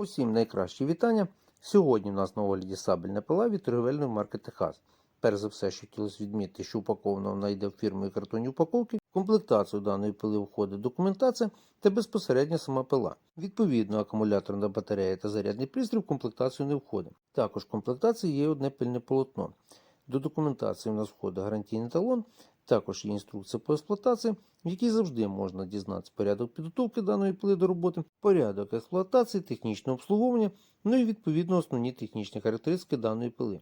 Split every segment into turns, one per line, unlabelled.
Усім найкращі вітання. Сьогодні у нас на огляді сабельна пила від торговельної марки Техас. Перш за все, що хотілося відмітити, що упакована вона йде в фірмовій картонній упаковці. В комплектацію даної пили входить документація та безпосередньо сама пила. Відповідно, акумуляторна батарея та зарядний пристрій в комплектацію не входить. Також в комплектації є одне пильне полотно. До документації у нас входить гарантійний талон, також є інструкція по експлуатації, в якій завжди можна дізнатися порядок підготовки даної пили до роботи, порядок експлуатації, технічне обслуговування, ну і відповідно основні технічні характеристики даної пили.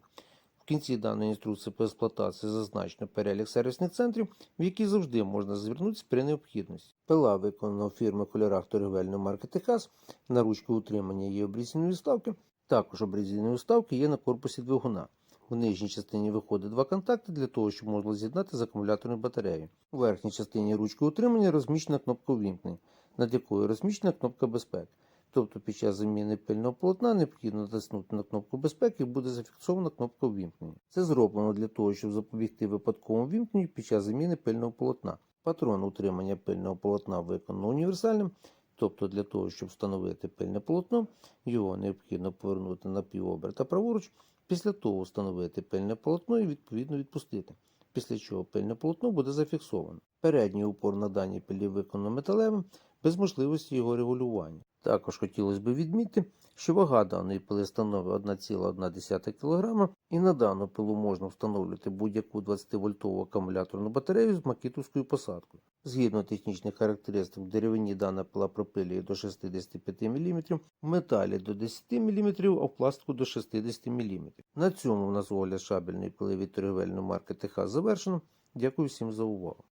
В кінці даної інструкції по експлуатації зазначено перелік сервісних центрів, в які завжди можна звернутися при необхідності. Пила виконана у фірми кольорах торговельної марки Техас, на ручку утримання є обрізаної вставки, також обрізані вставки є на корпусі двигуна. В нижній частині виходить два контакти для того, щоб можна з'єднати з акумуляторною батареєю. У верхній частині ручки утримання розміщена кнопка увімкнення, над якою розміщена кнопка безпеки. Тобто під час заміни пильного полотна необхідно натиснути на кнопку безпеки і буде зафіксована кнопка увімкнення. Це зроблено для того, щоб запобігти випадковому вімкненню під час заміни пильного полотна. Патрон утримання пильного полотна виконано універсальним, тобто для того, щоб встановити пильне полотно, його необхідно повернути на півоберта праворуч, після того встановити пильне полотно і відповідно відпустити, після чого пильне полотно буде зафіксовано. Передній упор на даній пилі виконано металевим, без можливості його регулювання. Також хотілося б відмітити, що вага даної пили становить 1,1 кг, і на дану пилу можна встановлювати будь-яку 20-вольтову акумуляторну батарею з макітовською посадкою. Згідно технічних характеристик, в деревині дана пила пропилює до 65 мм, в металі до 10 мм, а в пластику до 60 мм. На цьому в нас огляд шабельної пили від торговельної марки Техас завершено. Дякую всім за увагу.